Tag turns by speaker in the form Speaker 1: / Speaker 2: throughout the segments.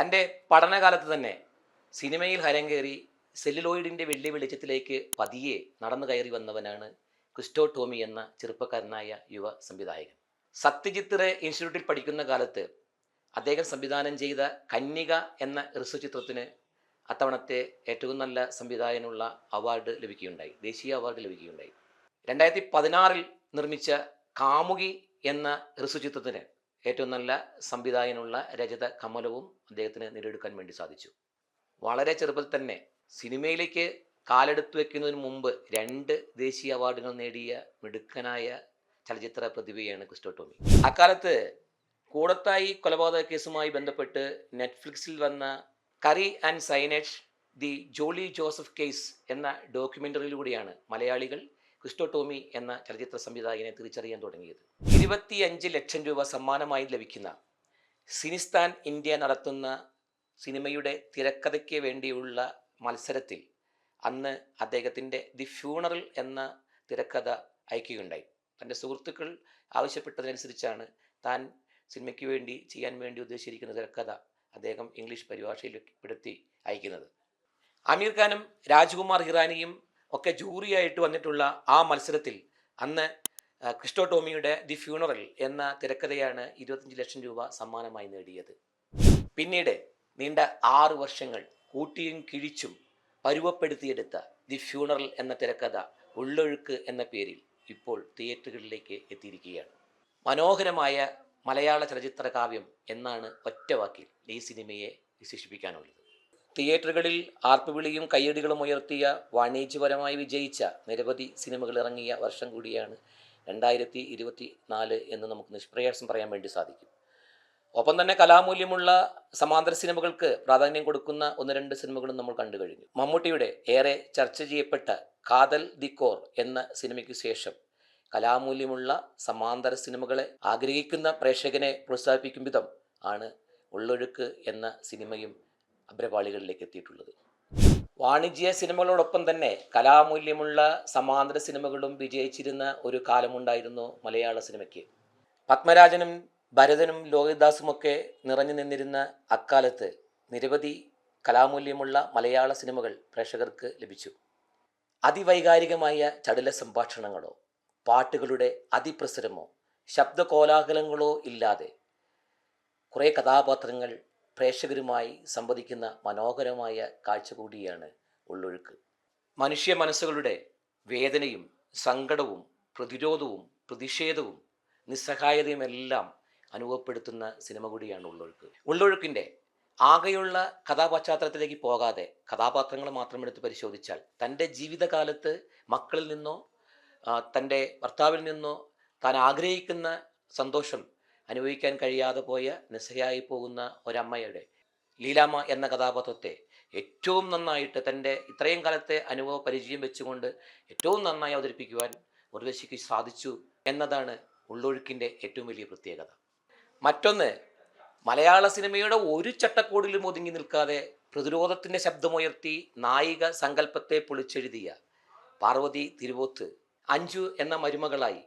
Speaker 1: തന്റെ പഠനകാലത്ത് തന്നെ സിനിമയിൽ ഹരങ്കേറി സെല്ലുലോയിഡിന്റെ വെള്ളി വെളിച്ചത്തിലേക്ക് പതിയെ നടന്നു കയറി വന്നവനാണ് ക്രിസ്റ്റോ ടോമി എന്ന ചെറുപ്പക്കാരനായ യുവ സംവിധായകൻ. സത്യജിത്ത് റേ ഇൻസ്റ്റിറ്റ്യൂട്ടിൽ പഠിക്കുന്ന കാലത്ത് അദ്ദേഹം സംവിധാനം ചെയ്ത കന്യക എന്ന റിസു ചിത്രത്തിന് അത്തവണത്തെ ഏറ്റവും നല്ല സംവിധായകനുള്ള അവാർഡ് ലഭിക്കുകയുണ്ടായി ദേശീയ അവാർഡ് ലഭിക്കുകയുണ്ടായി. രണ്ടായിരത്തി പതിനാറിൽ നിർമ്മിച്ച കാമുകി എന്ന റിസു ചിത്രത്തിന് ഏറ്റവും നല്ല സംവിധായകനുള്ള രജത കമലവും അദ്ദേഹത്തിന് നേടിയെടുക്കാൻ വേണ്ടി സാധിച്ചു. വളരെ ചെറുപ്പത്തിൽ തന്നെ സിനിമയിലേക്ക് കാലെടുത്തു വെക്കുന്നതിന് മുമ്പ് രണ്ട് ദേശീയ അവാർഡുകൾ നേടിയ മിടുക്കനായ ചലച്ചിത്ര പ്രതിഭയാണ് ക്രിസ്റ്റോ ടോമി. അക്കാലത്ത് കൂടത്തായി കൊലപാതക കേസുമായി ബന്ധപ്പെട്ട് നെറ്റ്ഫ്ലിക്സിൽ വന്ന curry and cyanide the Jolly Joseph case എന്ന ഡോക്യുമെന്ററിയിലൂടെയാണ് മലയാളികൾ ക്രിസ്റ്റോ ടോമി എന്ന ചലച്ചിത്ര സംവിധായകനെ തിരിച്ചറിയാൻ തുടങ്ങിയത്. ഇരുപത്തിയഞ്ച് ലക്ഷം രൂപ സമ്മാനമായി ലഭിക്കുന്ന സിനിസ്ഥാൻ ഇന്ത്യ നടത്തുന്ന സിനിമയുടെ തിരക്കഥയ്ക്ക് വേണ്ടിയുള്ള മത്സരത്തിൽ അന്ന് അദ്ദേഹത്തിന്റെ ദി ഫ്യൂണറൽ എന്ന തിരക്കഥ അയക്കുകയുണ്ടായി. തന്റെ സുഹൃത്തുക്കൾ ആവശ്യപ്പെട്ടതിനനുസരിച്ചാണ് താൻ സിനിമയ്ക്ക് വേണ്ടി ചെയ്യാൻ വേണ്ടി ഉദ്ദേശിച്ചിരിക്കുന്ന തിരക്കഥ അദ്ദേഹം ഇംഗ്ലീഷ് പരിഭാഷയിൽ പെടുത്തി അയക്കുന്നത്. ആമീർ ഖാനും രാജ്കുമാർ ഹിറാനിയും ഒക്കെ ജൂറിയായിട്ട് വന്നിട്ടുള്ള ആ മത്സരത്തിൽ അന്ന് ക്രിസ്റ്റോ ടോമിയുടെ ദി ഫ്യൂണറൽ എന്ന തിരക്കഥയാണ് ഇരുപത്തഞ്ച് ലക്ഷം രൂപ സമ്മാനമായി നേടിയത്. പിന്നീട് നീണ്ട ആറ് വർഷങ്ങൾ കൂട്ടിയും കിഴിച്ചും പരുവപ്പെടുത്തിയെടുത്ത ദി ഫ്യൂണറൽ എന്ന തിരക്കഥ ഉള്ളൊഴുക്ക് എന്ന പേരിൽ ഇപ്പോൾ തിയേറ്ററുകളിലേക്ക് എത്തിയിരിക്കുകയാണ്. മനോഹരമായ മലയാള ചലച്ചിത്ര കാവ്യം എന്നാണ് ഒറ്റവാക്കിൽ ഈ സിനിമയെ വിശേഷിപ്പിക്കാനുള്ളത്. തിയേറ്ററുകളിൽ ആർപ്പുവിളിയും കയ്യടികളും ഉയർത്തിയ വാണിജ്യപരമായി വിജയിച്ച നിരവധി സിനിമകൾ ഇറങ്ങിയ വർഷം കൂടിയാണ് രണ്ടായിരത്തി ഇരുപത്തി നാല് എന്ന് നമുക്ക് നിഷ്പ്രയാസം പറയാൻ വേണ്ടി സാധിക്കും. ഒപ്പം തന്നെ കലാമൂല്യമുള്ള സമാന്തര സിനിമകൾക്ക് പ്രാധാന്യം കൊടുക്കുന്ന ഒന്ന് രണ്ട് സിനിമകളും നമ്മൾ കണ്ടു കഴിഞ്ഞു. മമ്മൂട്ടിയുടെ ഏറെ ചർച്ച ചെയ്യപ്പെട്ട കാതൽ ദി കോർ എന്ന സിനിമയ്ക്ക് ശേഷം കലാമൂല്യമുള്ള സമാന്തര സിനിമകളെ ആഗ്രഹിക്കുന്ന പ്രേക്ഷകനെ പ്രോത്സാഹിപ്പിക്കും വിധം ആണ് ഉള്ളൊഴുക്ക് എന്ന സിനിമയും അഗ്രപാളികളിലേക്ക് എത്തിയിട്ടുള്ളത്. വാണിജ്യ സിനിമകളോടൊപ്പം തന്നെ കലാമൂല്യമുള്ള സമാന്തര സിനിമകളും വിജയിച്ചിരുന്ന ഒരു കാലമുണ്ടായിരുന്നു മലയാള സിനിമയ്ക്ക്. പത്മരാജനും ഭരതനും ലോഹിദാസുമൊക്കെ നിറഞ്ഞു നിന്നിരുന്ന അക്കാലത്ത് നിരവധി കലാമൂല്യമുള്ള മലയാള സിനിമകൾ പ്രേക്ഷകർക്ക് ലഭിച്ചു. അതിവൈകാരികമായ ചടുല സംഭാഷണങ്ങളോ പാട്ടുകളുടെ അതിപ്രസരമോ ശബ്ദകോലാഹലങ്ങളോ ഇല്ലാതെ കുറേ കഥാപാത്രങ്ങൾ പ്രേക്ഷകരുമായി സംവദിക്കുന്ന മനോഹരമായ കാഴ്ച കൂടിയാണ് ഉള്ളൊഴുക്ക്. മനുഷ്യ മനസ്സുകളുടെ വേദനയും സങ്കടവും പ്രതിരോധവും പ്രതിഷേധവും നിസ്സഹായതയുമെല്ലാം അനുഭവപ്പെടുത്തുന്ന സിനിമ കൂടിയാണ് ഉള്ളൊഴുക്ക്. ഉള്ളൊഴുക്കിന്റെ ആകെയുള്ള കഥാപശ്ചാത്തലത്തിലേക്ക് പോകാതെ കഥാപാത്രങ്ങൾ മാത്രം എടുത്ത് പരിശോധിച്ചാൽ തന്റെ ജീവിതകാലത്ത് മക്കളിൽ നിന്നോ തന്റെ ഭർത്താവിൽ നിന്നോ താൻ ആഗ്രഹിക്കുന്ന സന്തോഷം അനുഭവിക്കാൻ കഴിയാതെ പോയ നിസ്സയായി പോകുന്ന ഒരമ്മയുടെ ലീലാമ്മ എന്ന കഥാപാത്രത്തെ ഏറ്റവും നന്നായിട്ട് തന്റെ ഇത്രയും കാലത്തെ അനുഭവ പരിചയം വെച്ചുകൊണ്ട് ഏറ്റവും നന്നായി അവതരിപ്പിക്കുവാൻ ഉർവശിക്ക് സാധിച്ചു എന്നതാണ് ഉള്ളൊഴുക്കിന്റെ ഏറ്റവും വലിയ പ്രത്യേകത. മറ്റൊന്ന് മലയാള സിനിമയുടെ ഒരു ചട്ടക്കൂടിലും ഒതുങ്ങി നിൽക്കാതെ പ്രതിരോധത്തിന്റെ ശബ്ദമുയർത്തി നായിക സങ്കല്പത്തെ പൊളിച്ചെഴുതിയ പാർവതി തിരുവോത്ത് അഞ്ചു എന്ന മരുമകളായി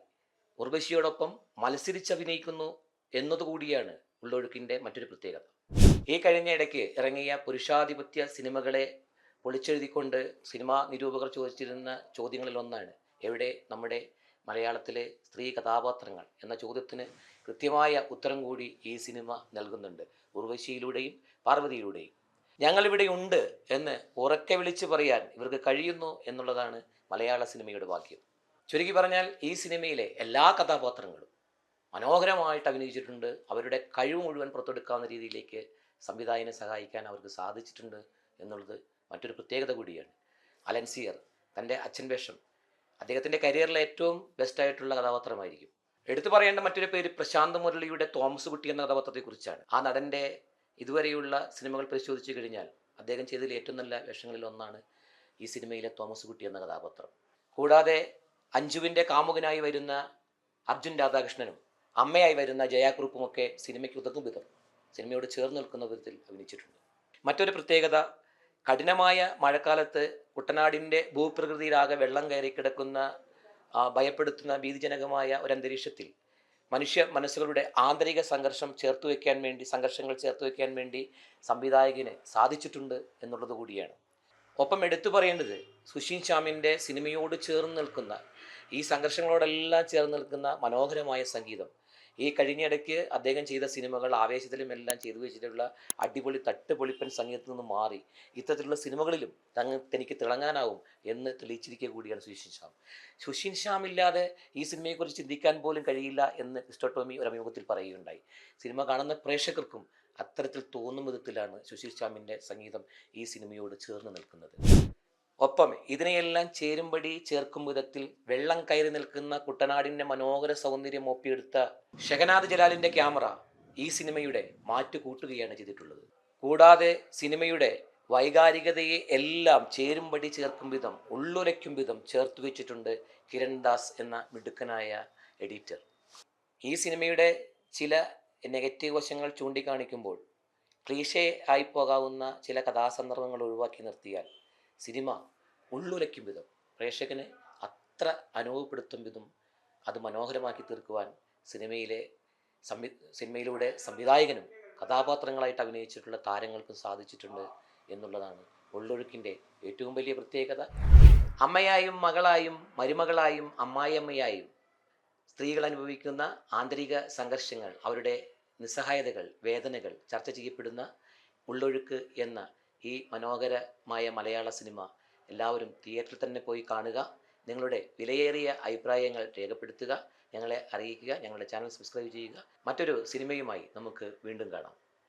Speaker 1: ഉർവശിയോടൊപ്പം മത്സരിച്ചഭിനയിക്കുന്നു എന്നതുകൂടിയാണ് ഉള്ളൊഴുക്കിന്റെ മറ്റൊരു പ്രത്യേകത. ഈ കഴിഞ്ഞ ഇടയ്ക്ക് ഇറങ്ങിയ പുരുഷാധിപത്യ സിനിമകളെ പൊളിച്ചെഴുതിക്കൊണ്ട് സിനിമാ നിരൂപകർ ചോദിച്ചിരുന്ന ചോദ്യങ്ങളിലൊന്നാണ് എവിടെ നമ്മുടെ മലയാളത്തിലെ സ്ത്രീ കഥാപാത്രങ്ങൾ എന്ന ചോദ്യത്തിന് കൃത്യമായ ഉത്തരം കൂടി ഈ സിനിമ നൽകുന്നുണ്ട്. ഉർവശിയിലൂടെയും പാർവതിയിലൂടെയും. ഞങ്ങളിവിടെ ഉണ്ട് എന്ന് ഉറക്കെ വിളിച്ച് പറയാൻ ഇവർക്ക് കഴിയുന്നു എന്നുള്ളതാണ് മലയാള സിനിമയുടെ വാക്യം ചുരുക്കി പറഞ്ഞാൽ ഈ സിനിമയിലെ എല്ലാ കഥാപാത്രങ്ങളും മനോഹരമായിട്ട് അഭിനയിച്ചിട്ടുണ്ട്. അവരുടെ കഴിവ് മുഴുവൻ പുറത്തെടുക്കാവുന്ന രീതിയിലേക്ക് സംവിധായകനെ സഹായിക്കാൻ അവർക്ക് സാധിച്ചിട്ടുണ്ട് എന്നുള്ളത് മറ്റൊരു പ്രത്യേകത കൂടിയാണ്. അലൻസിയർ തന്റെ അച്ഛൻ വേഷം അദ്ദേഹത്തിന്റെ കരിയറിലെ ഏറ്റവും ബെസ്റ്റായിട്ടുള്ള കഥാപാത്രമായിരിക്കും. എടുത്തു പറയേണ്ട മറ്റൊരു പേര് പ്രശാന്ത് മുരളിയുടെ തോമസ് കുട്ടി എന്ന കഥാപാത്രത്തെക്കുറിച്ചാണ്. ആ നടന്റെ ഇതുവരെയുള്ള സിനിമകൾ പരിശോധിച്ചു കഴിഞ്ഞാൽ അദ്ദേഹം ചെയ്തതിൽ ഏറ്റവും നല്ല വേഷങ്ങളിൽ ഒന്നാണ് ഈ സിനിമയിലെ തോമസ് കുട്ടി എന്ന കഥാപാത്രം. കൂടാതെ അഞ്ജുവിന്റെ കാമുകനായി വരുന്ന അർജുൻ രാധാകൃഷ്ണനും അമ്മയായി വരുന്ന ജയാക്കുറുപ്പുമൊക്കെ സിനിമയ്ക്ക് ഉതകും വിധം സിനിമയോട് ചേർന്ന് നിൽക്കുന്ന വിധത്തിൽ അഭിനയിച്ചിട്ടുണ്ട്. മറ്റൊരു പ്രത്യേകത കഠിനമായ മഴക്കാലത്ത് കുട്ടനാടിന്റെ ഭൂപ്രകൃതിയിലാകെ വെള്ളം കയറി കിടക്കുന്ന ഭയപ്പെടുത്തുന്ന ഭീതിജനകമായ ഒരു അന്തരീക്ഷത്തിൽ മനുഷ്യ മനസ്സുകളുടെ ആന്തരിക സംഘർഷം ചേർത്ത് വയ്ക്കാൻ വേണ്ടി സംഘർഷങ്ങൾ ചേർത്ത് വയ്ക്കാൻ വേണ്ടി സംവിധായകന് സാധിച്ചിട്ടുണ്ട് എന്നുള്ളത് കൂടിയാണ്. ഒപ്പം എടുത്തു പറയേണ്ടത് സുശീൻ ശ്യാമിന്റെ സിനിമയോട് ചേർന്ന് നിൽക്കുന്ന ഈ സംഘർഷങ്ങളോടെല്ലാം ചേർന്ന് നിൽക്കുന്ന മനോഹരമായ സംഗീതം ഈ കഴിഞ്ഞിടയ്ക്ക് അദ്ദേഹം ചെയ്ത സിനിമകൾ ആവേശത്തിലും എല്ലാം ചെയ്തു വെച്ചിട്ടുള്ള അടിപൊളി തട്ടുപൊളിപ്പൻ സംഗീതത്തിൽ നിന്ന് മാറി. ഇത്തരത്തിലുള്ള സിനിമകളിലും തങ്ങൾ തനിക്ക് തിളങ്ങാനാവും എന്ന് തെളിയിച്ചിരിക്കുക കൂടിയാണ് സുശീൻ ശ്യാം. സുശീൻ ശ്യാം ഇല്ലാതെ ഈ സിനിമയെക്കുറിച്ച് ചിന്തിക്കാൻ പോലും കഴിയില്ല എന്ന് ക്രിസ്റ്റോട്ടോമി ഒരു അഭിമുഖത്തിൽ പറയുകയുണ്ടായി. സിനിമ കാണുന്ന പ്രേക്ഷകർക്കും അത്തരത്തിൽ തോന്നും വിധത്തിലാണ് സുശീൽ ശ്യാമിന്റെ സംഗീതം ഈ സിനിമയോട് ചേർന്ന് നിൽക്കുന്നത്. ഒപ്പം ഇതിനെയെല്ലാം ചേരുംപടി ചേർക്കും വിധത്തിൽ വെള്ളം കയറി നിൽക്കുന്ന കുട്ടനാടിന്റെ മനോഹര സൗന്ദര്യം ഒപ്പിയെടുത്ത ഷഹനാദ് ജലാലിന്റെ ക്യാമറ ഈ സിനിമയുടെ മാറ്റു കൂട്ടുകയാണ് ചെയ്തിട്ടുള്ളത്. കൂടാതെ സിനിമയുടെ വൈകാരികതയെ എല്ലാം ചേരുംപടി ചേർക്കും വിധം ഉള്ളുലയ്ക്കും വിധം ചേർത്ത് വെച്ചിട്ടുണ്ട് കിരൺ ദാസ് എന്ന മിടുക്കനായ എഡിറ്റർ. ഈ സിനിമയുടെ ചില നെഗറ്റീവ് വശങ്ങൾ ചൂണ്ടിക്കാണിക്കുമ്പോൾ ക്ലീഷേ ആയി പോകാവുന്ന ചില കഥാസന്ദർഭങ്ങൾ ഒഴിവാക്കി നിർത്തിയാൽ സിനിമ ഉള്ളുലയ്ക്കും വിധം. പ്രേക്ഷകനെ അത്ര അനുഭവപ്പെടുത്തും വിധം അത് മനോഹരമാക്കി തീർക്കുവാൻ സിനിമയിലെ സംവി സിനിമയിലൂടെ സംവിധായകനും കഥാപാത്രങ്ങളായിട്ട് അഭിനയിച്ചിട്ടുള്ള താരങ്ങൾക്കും സാധിച്ചിട്ടുണ്ട് എന്നുള്ളതാണ് ഉള്ളൊഴുക്കിന്റെ ഏറ്റവും വലിയ പ്രത്യേകത. അമ്മയായും മകളായും മരുമകളായും അമ്മായിയമ്മയായും സ്ത്രീകൾ അനുഭവിക്കുന്ന ആന്തരിക സംഘർഷങ്ങൾ അവരുടെ നിസ്സഹായതകൾ വേദനകൾ ചർച്ച ചെയ്യപ്പെടുന്ന ഉള്ളൊഴുക്ക് എന്ന ഈ മനോഹരമായ മലയാള സിനിമ എല്ലാവരും തിയേറ്ററിൽ തന്നെ പോയി കാണുക. നിങ്ങളുടെ വിലയേറിയ അഭിപ്രായങ്ങൾ രേഖപ്പെടുത്തുക. ഞങ്ങളെ അറിയിക്കുക. ഞങ്ങളുടെ ചാനൽ സബ്സ്ക്രൈബ് ചെയ്യുക. മറ്റൊരു സിനിമയുമായി നമുക്ക് വീണ്ടും കാണാം.